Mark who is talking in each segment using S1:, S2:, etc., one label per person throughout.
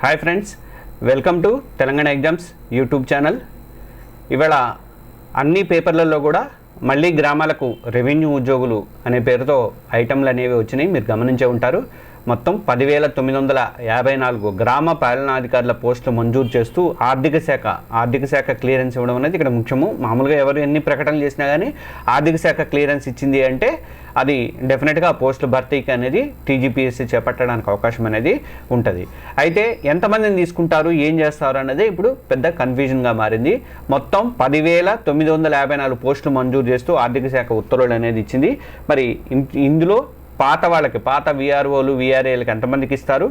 S1: Hi friends welcome to Telangana exams YouTube channel ఇవాళ అన్ని పేపర్లలో కూడా మళ్ళీ గ్రామాలకు రెవెన్యూ ఉద్యోగులు అనే పేరుతో ఐటమ్లు అనేవి వచ్చినాయి. మీరు గమనించే ఉంటారు. మొత్తం పదివేల తొమ్మిది వందల యాభై నాలుగు గ్రామ పాలనాధికారుల పోస్టులు మంజూరు చేస్తూ ఆర్థిక శాఖ ఆర్థిక శాఖ క్లియరెన్స్ ఇవ్వడం అనేది ఇక్కడ ముఖ్యము. మామూలుగా ఎవరు ఎన్ని ప్రకటనలు చేసినా కానీ ఆర్థిక శాఖ క్లియరెన్స్ ఇచ్చింది అంటే అది డెఫినెట్గా పోస్టుల భర్తీకి అనేది టీజీపీఎస్సీ చేపట్టడానికి అవకాశం అనేది ఉంటుంది. అయితే ఎంతమందిని తీసుకుంటారు ఏం చేస్తారు అనేది ఇప్పుడు పెద్ద కన్ఫ్యూజన్గా మారింది. మొత్తం పదివేల తొమ్మిది వందల యాభై నాలుగు పోస్టులు మంజూరు చేస్తూ ఆర్థిక శాఖ ఉత్తర్వులు అనేది ఇచ్చింది. మరి ఇందులో పాత వాళ్ళకి పాత విఆర్ఓలు విఆర్ఏలకు ఎంతమందికి ఇస్తారు?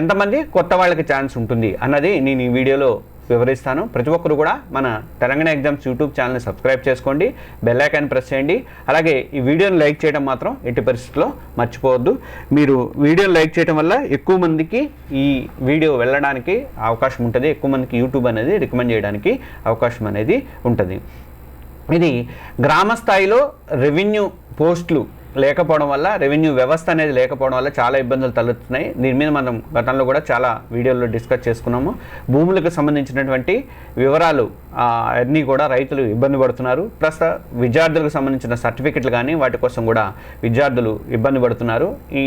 S1: ఎంతమంది కొత్త వాళ్ళకి ఛాన్స్ ఉంటుంది అన్నది నేను ఈ వీడియోలో వివరిస్తాను. ప్రతి ఒక్కరు కూడా మన తెలంగాణ ఎగ్జామ్స్ యూట్యూబ్ ఛానల్ని సబ్స్క్రైబ్ చేసుకోండి బెల్ ఐకాన్ ప్రెస్ చేయండి. అలాగే ఈ వీడియోని లైక్ చేయడం మాత్రం ఎట్టి పరిస్థితుల్లో మర్చిపోవద్దు. మీరు వీడియోని లైక్ చేయడం వల్ల ఎక్కువ మందికి ఈ వీడియో వెళ్ళడానికి అవకాశం ఉంటుంది. ఎక్కువ మందికి యూట్యూబ్ అనేది రికమెండ్ చేయడానికి అవకాశం అనేది ఉంటుంది. ఇది గ్రామ స్థాయిలో రెవెన్యూ పోస్టులు లేకపోవడం వల్ల రెవెన్యూ వ్యవస్థ అనేది లేకపోవడం వల్ల చాలా ఇబ్బందులు తలెత్తున్నాయి. దీని మీద మనం గతంలో కూడా చాలా వీడియోల్లో డిస్కస్ చేసుకున్నాము. భూములకు సంబంధించినటువంటి వివరాలు అన్నీ కూడా రైతులు ఇబ్బంది పడుతున్నారు. ప్లస్ విద్యార్థులకు సంబంధించిన సర్టిఫికెట్లు కానీ వాటి కోసం కూడా విద్యార్థులు ఇబ్బంది పడుతున్నారు. ఈ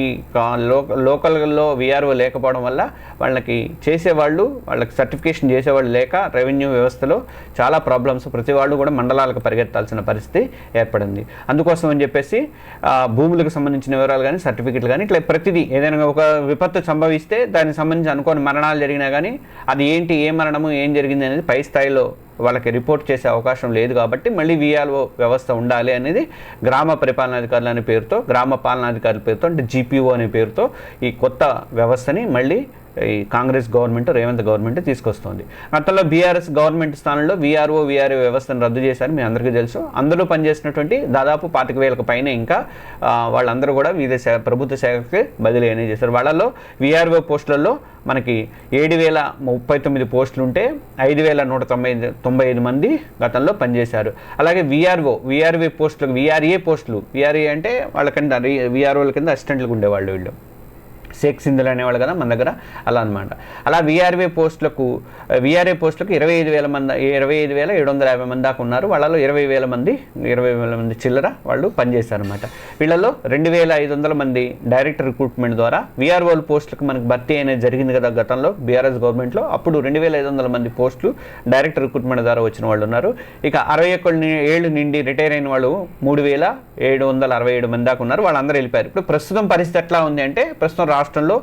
S1: లోకల్లో విఆర్ఓ లేకపోవడం వల్ల వాళ్ళకి చేసేవాళ్ళు వాళ్ళకి సర్టిఫికేషన్ చేసేవాళ్ళు లేక రెవెన్యూ వ్యవస్థలో చాలా ప్రాబ్లమ్స్ ప్రతి వాళ్ళు కూడా మండలాలకు పరిగెత్తాల్సిన పరిస్థితి ఏర్పడింది. అందుకోసం అని చెప్పేసి భూములకు సంబంధించిన వివరాలు కానీ సర్టిఫికెట్లు కానీ ఇట్లా ప్రతిదీ ఏదైనా ఒక విపత్తు సంభవిస్తే దానికి సంబంధించి అనుకోని మరణాలు జరిగినా కానీ అది ఏంటి ఏ మరణము ఏం జరిగింది అనేది పై స్థాయిలో వాళ్ళకి రిపోర్ట్ చేసే అవకాశం లేదు కాబట్టి మళ్ళీ విఆర్ఓ వ్యవస్థ ఉండాలి అనేది గ్రామ పరిపాలనాధికారులు అనే పేరుతో గ్రామ పాలనాధికారుల పేరుతో అంటే జీపీఓ అనే పేరుతో ఈ కొత్త వ్యవస్థని మళ్ళీ ఈ కాంగ్రెస్ గవర్నమెంట్ రేవంత్ గవర్నమెంట్ తీసుకొస్తుంది. గతంలో బీఆర్ఎస్ గవర్నమెంట్ స్థానంలో వీఆర్ఓ వీఆర్ఓ వ్యవస్థను రద్దు చేశారు మీ అందరికీ తెలుసు. అందులో పనిచేసినటువంటి దాదాపు పాతిక వేలకు పైన ఇంకా వాళ్ళందరూ కూడా వివిధ శాఖ ప్రభుత్వ శాఖకి బదిలీ అనేది చేశారు. వాళ్ళలో వీఆర్ఓ పోస్టులలో మనకి ఏడు వేల ముప్పై తొమ్మిది పోస్టులు ఉంటే ఐదు వేల నూట తొంభై తొంభై ఐదు మంది గతంలో పనిచేశారు. అలాగే వీఆర్ఓ వీఆర్వీ పోస్టులు వీఆర్ఏ పోస్టులు వీఆర్ఏ అంటే వాళ్ళ కింద వీఆర్ఓల కింద అసిస్టెంట్లకు ఉండేవాళ్ళు వీళ్ళు. షేక్ సింధులు అనేవాళ్ళు కదా మన దగ్గర? అలా అనమాట అలా విఆర్ఏ పోస్టులకు విఆర్ఏ పోస్టులకు ఇరవై ఐదు వేల మంది ఇరవై ఐదు వేల ఏడు వందల యాభై మంది దాకా ఉన్నారు. వాళ్ళలో ఇరవై వేల మంది ఇరవై వేల మంది చిల్లర వాళ్ళు పనిచేశారనమాట వీళ్ళలో రెండు వేల ఐదు వందల మంది డైరెక్ట్ రిక్రూట్మెంట్ ద్వారా విఆర్ఓల పోస్టులకు మనకు భర్తీ అనేది జరిగింది కదా గతంలో బీఆర్ఎస్ గవర్నమెంట్లో. అప్పుడు రెండు వేల ఐదు వందల మంది పోస్టులు డైరెక్ట్ రిక్రూట్మెంట్ ద్వారా వచ్చిన వాళ్ళు ఉన్నారు. ఇక అరవై ఒకటి ఏళ్ళు నిండి రిటైర్ అయిన వాళ్ళు మూడు వేల ఏడు వందల అరవై ఏడు మంది దాకా ఉన్నారు. వాళ్ళందరూ వెళ్ళిపోయారు. ఇప్పుడు ప్రస్తుతం పరిస్థితి ఎట్లా ఉంది అంటే ప్రస్తుతం రాష్ట్రంలో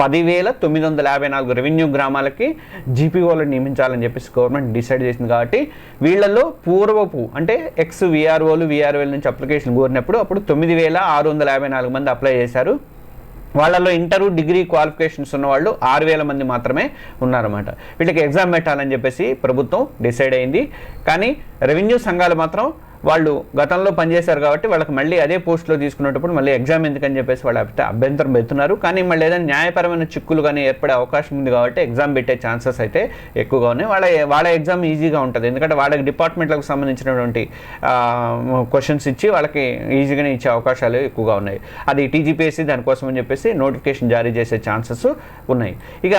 S1: పదివేల తొమ్మిది వందల యాభై నాలుగు రెవెన్యూ గ్రామాలకి జీపీఓలను నియమించాలని చెప్పేసి గవర్నమెంట్ డిసైడ్ చేసింది కాబట్టి వీళ్ళలో పూర్వపు అంటే ఎక్స్ విఆర్ఓలు విఆర్ఓల నుంచి అప్లికేషన్ కోరినప్పుడు అప్పుడు తొమ్మిది వేల ఆరు వందల యాభై నాలుగు మంది అప్లై చేశారు. వాళ్ళలో ఇంటర్ డిగ్రీ క్వాలిఫికేషన్స్ ఉన్న వాళ్ళు ఆరు వేల మంది మాత్రమే ఉన్నారన్నమాట. వీళ్ళకి ఎగ్జామ్ పెట్టాలని చెప్పేసి ప్రభుత్వం డిసైడ్ అయింది. కానీ రెవెన్యూ సంఘాలు మాత్రం వాళ్ళు గతంలో పనిచేశారు కాబట్టి వాళ్ళకి మళ్ళీ అదే పోస్ట్లో తీసుకునేటప్పుడు మళ్ళీ ఎగ్జామ్ ఎందుకని చెప్పేసి వాళ్ళు అభ్యంతరం పెడుతున్నారు. కానీ మళ్ళీ ఏదైనా న్యాయపరమైన చిక్కులు కానీ ఏర్పడే అవకాశం ఉంది కాబట్టి ఎగ్జామ్ పెట్టే ఛాన్సెస్ అయితే ఎక్కువగా ఉన్నాయి. వాళ్ళ వాళ్ళ ఎగ్జామ్ ఈజీగా ఉంటుంది. ఎందుకంటే వాళ్ళకి డిపార్ట్మెంట్లకు సంబంధించినటువంటి క్వశ్చన్స్ ఇచ్చి వాళ్ళకి ఈజీగానే ఇచ్చే అవకాశాలు ఎక్కువగా ఉన్నాయి. అది టీజీపీఎస్సీ దానికోసం అని చెప్పేసి నోటిఫికేషన్ జారీ చేసే ఛాన్సెస్ ఉన్నాయి. ఇక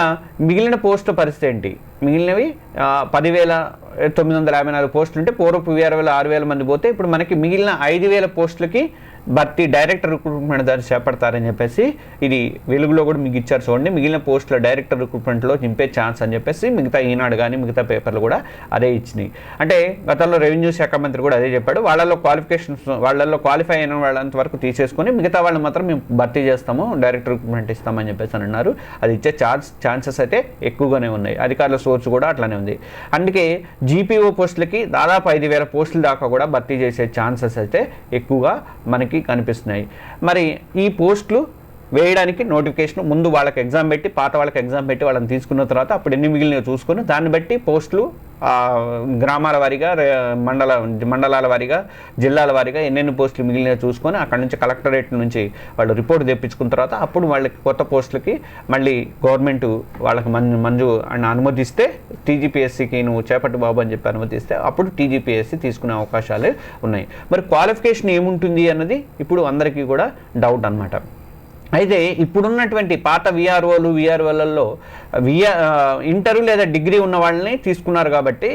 S1: మిగిలిన పోస్టు పరిస్థితి ఏంటి? మిగిలినవి పదివేల తొమ్మిది వందల యాభై నాలుగు పోస్టులు ఉంటే పూర్వపు వేల వేల ఆరు వేల మంది పోతే ఇప్పుడు మనకి మిగిలిన ఐదు వేల పోస్టులకి భర్తీ డైరెక్ట్ రిక్రూట్మెంట్ ద్వారా చేపడతారని చెప్పేసి ఇది వెలుగులో కూడా మీకు ఇచ్చారు చూడండి. మిగిలిన పోస్టుల డైరెక్ట్ రిక్రూట్మెంట్లో నింపే ఛాన్స్ అని చెప్పేసి మిగతా ఈనాడు కానీ మిగతా పేపర్లు కూడా అదే ఇచ్చినాయి. అంటే గతంలో రెవెన్యూ శాఖ మంత్రి కూడా అదే చెప్పాడు. వాళ్ళలో క్వాలిఫికేషన్స్ వాళ్ళల్లో క్వాలిఫై అయిన వాళ్ళంత వరకు తీసేసుకొని మిగతా వాళ్ళు మాత్రం మేము భర్తీ చేస్తాము డైరెక్ట్ రిక్రూట్మెంట్ ఇస్తామని చెప్పేసి అని అన్నారు. అది ఇచ్చే ఛాన్స్ ఛాన్సెస్ అయితే ఎక్కువగానే ఉన్నాయి. అధికారుల సోర్స్ కూడా అట్లానే ఉంది. అందుకే జీపీఓ పోస్టులకి దాదాపు ఐదు వేల పోస్టుల దాకా కూడా భర్తీ చేసే ఛాన్సెస్ అయితే ఎక్కువగా మనకి కనిపిస్తున్నాయి. మరి ఈ పోస్టులు వేయడానికి నోటిఫికేషన్ ముందు వాళ్ళకి ఎగ్జామ్ పెట్టి పాత వాళ్ళకి ఎగ్జామ్ పెట్టి వాళ్ళని తీసుకున్న తర్వాత అప్పుడు ఎన్ని మిగిలినవి చూసుకుని దాన్ని బట్టి పోస్టులు గ్రామాల వారీగా మండల మండలాల వారీగా జిల్లాల వారీగా ఎన్నెన్ని పోస్టులు మిగిలినవి చూసుకొని అక్కడ నుంచి కలెక్టరేట్ నుంచి వాళ్ళు రిపోర్ట్ తెప్పించుకున్న తర్వాత అప్పుడు వాళ్ళకి కొత్త పోస్టులకి మళ్ళీ గవర్నమెంట్ వాళ్ళకి మంజు మంజు అని అనుమతిస్తే టీజీపీఎస్సీకి నువ్వు చేపట్టు బాబు అని చెప్పి అనుమతిస్తే అప్పుడు టీజీపీఎస్సీ తీసుకునే అవకాశాలు ఉన్నాయి. మరి క్వాలిఫికేషన్ ఏముంటుంది అన్నది ఇప్పుడు అందరికీ కూడా డౌట్ అన్నమాట. అయితే ఇప్పుడున్నటువంటి పాత విఆర్ఓలు విఆర్ఓలలో విఆర్ ఇంటర్ లేదా డిగ్రీ ఉన్న వాళ్ళని తీసుకున్నారు కాబట్టి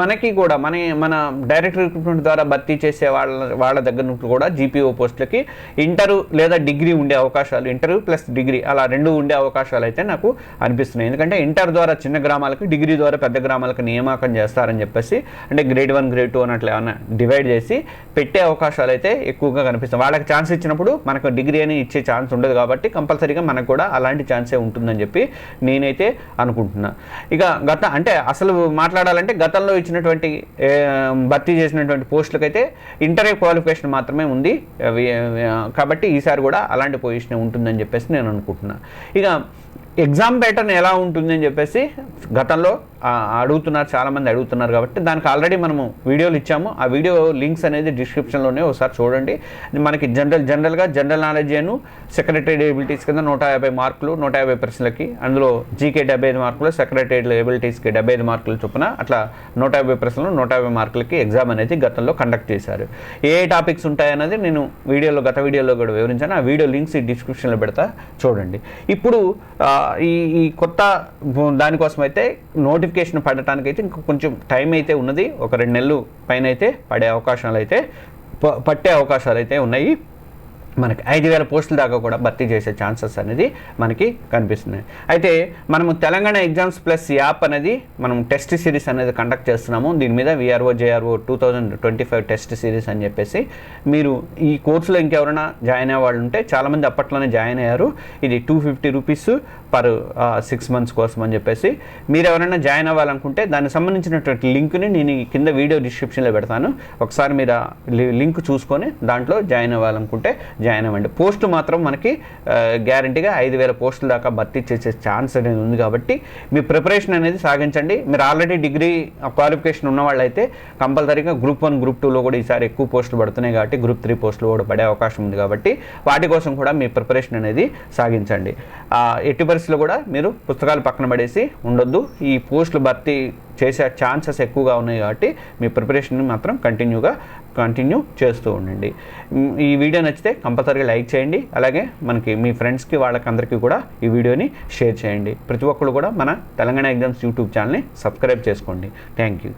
S1: మనకి కూడా మన మన డైరెక్ట్ రిక్రూట్మెంట్ ద్వారా భర్తీ చేసే వాళ్ళ వాళ్ళ దగ్గర నుంచి కూడా జీపీఓ పోస్టులకి ఇంటర్ లేదా డిగ్రీ ఉండే అవకాశాలు ఇంటర్ ప్లస్ డిగ్రీ అలా రెండు ఉండే అవకాశాలు అయితే నాకు అనిపిస్తున్నాయి. ఎందుకంటే ఇంటర్ ద్వారా చిన్న గ్రామాలకు డిగ్రీ ద్వారా పెద్ద గ్రామాలకు నియామకం చేస్తారని చెప్పేసి అంటే గ్రేడ్ వన్ గ్రేడ్ టూ అన్నట్లు ఏమైనా డివైడ్ చేసి పెట్టే అవకాశాలు అయితే ఎక్కువగా కనిపిస్తాయి వాళ్ళకి ఛాన్స్ ఇచ్చినప్పుడు మనకు డిగ్రీ అని ఇచ్చే ఛాన్స్ ఉండదు కాబట్టి కంపల్సరీగా మనకు కూడా అలాంటి ఛాన్సే ఉంటుందని చెప్పి నేనైతే అనుకుంటున్నా. ఇక గత అంటే అసలు మాట్లాడాలంటే గతంలో ఇచ్చినటువంటి భర్తీ చేసినటువంటి పోస్టులకైతే ఇంటర్వ్యూ క్వాలిఫికేషన్ మాత్రమే ఉంది. కాబట్టి ఈసారి కూడా అలాంటి పొజిషన్ ఉంటుందని చెప్పేసి నేను అనుకుంటున్నా. ఇక ఎగ్జామ్ ప్యాటర్న్ ఎలా ఉంటుంది అని చెప్పేసి గతంలో అడుగుతున్నారు చాలామంది అడుగుతున్నారు కాబట్టి దానికి ఆల్రెడీ మనము వీడియోలు ఇచ్చాము. ఆ వీడియో లింక్స్ అనేది డిస్క్రిప్షన్లోనే ఒకసారి చూడండి. మనకి జనరల్ జనరల్గా జనరల్ నాలెడ్జ్ అను సెక్రటరీ ఎబిలిటీస్ కింద నూట యాభై మార్కులు నూట యాభై ప్రశ్నలకి అందులో జీకే డెబ్బై ఐదు మార్కులు సెక్రటరీ ఎబిలిటీస్కి డెబ్బై ఐదు మార్కులు చొప్పున అట్లా నూట యాభై ప్రశ్నలు నూట యాభై మార్కులకి ఎగ్జామ్ అనేది గతంలో కండక్ట్ చేశారు. ఏ ఏ టాపిక్స్ ఉంటాయన్నది నేను వీడియోలో గత వీడియోలో కూడా వివరించాను. ఆ వీడియో లింక్స్ డిస్క్రిప్షన్లో పెడతా చూడండి. ఇప్పుడు ఈ ఈ కొత్త దానికోసం అయితే నోటిఫికేషన్ పడటానికి అయితే ఇంకా కొంచెం టైం అయితే ఉన్నది. ఒక రెండు నెలలు పైన అయితే పడే అవకాశాలు అయితే ప- పట్టే అవకాశాలు అయితే ఉన్నాయి. మనకి ఐదు వేల పోస్టుల దాకా కూడా భర్తీ చేసే ఛాన్సెస్ అనేది మనకి కనిపిస్తున్నాయి. అయితే మనము తెలంగాణ ఎగ్జామ్స్ ప్లస్ యాప్ అనేది మనం టెస్ట్ సిరీస్ అనేది కండక్ట్ చేస్తున్నాము. దీని మీద VRO JRO two thousand twenty five test series అని చెప్పేసి మీరు ఈ కోర్సులో ఇంకెవరైనా జాయిన్ అయ్యే వాళ్ళు ఉంటే చాలామంది అప్పట్లోనే జాయిన్ అయ్యారు. ఇది two fifty rupees per six months కోసం అని చెప్పేసి మీరు ఎవరైనా జాయిన్ అవ్వాలనుకుంటే దానికి సంబంధించినటువంటి లింక్ని నేను కింద వీడియో డిస్క్రిప్షన్లో పెడతాను. ఒకసారి మీరు లింక్ చూసుకొని దాంట్లో జాయిన్ అవ్వాలనుకుంటే జాయిన్ అవ్వండి. పోస్ట్ మాత్రం మనకి గ్యారంటీగా ఐదు వేల పోస్టుల దాకా భర్తీ చేసే ఛాన్స్ అనేది ఉంది కాబట్టి మీ ప్రిపరేషన్ అనేది సాగించండి. మీరు ఆల్రెడీ డిగ్రీ క్వాలిఫికేషన్ ఉన్న వాళ్ళైతే కంపల్సరీగా గ్రూప్ వన్ గ్రూప్ టూలో కూడా ఈసారి ఎక్కువ పోస్టులు పడుతున్నాయి కాబట్టి గ్రూప్ త్రీ పోస్టులు కూడా పడే అవకాశం ఉంది కాబట్టి వాటి కోసం కూడా మీ ప్రిపరేషన్ అనేది సాగించండి. ఎట్టి పరిస్థితుల్లో కూడా మీరు పుస్తకాలు పక్కన పడేసి ఉండొద్దు. ఈ పోస్టులు భర్తీ చేసే ఛాన్సెస్ ఎక్కువగా ఉన్నాయి కాబట్టి మీ ప్రిపరేషన్ మాత్రం కంటిన్యూగా కంటిన్యూ చేస్తూ ఉండండి. ఈ వీడియో నచ్చితే కంపల్సరీగా లైక్ చేయండి. అలాగే మనకి మీ ఫ్రెండ్స్కి వాళ్ళకందరికీ కూడా ఈ వీడియోని షేర్ చేయండి. ప్రతి ఒక్కరు కూడా మన తెలంగాణ ఎగ్జామ్స్ యూట్యూబ్ ఛానల్ని సబ్స్క్రైబ్ చేసుకోండి. Thank you.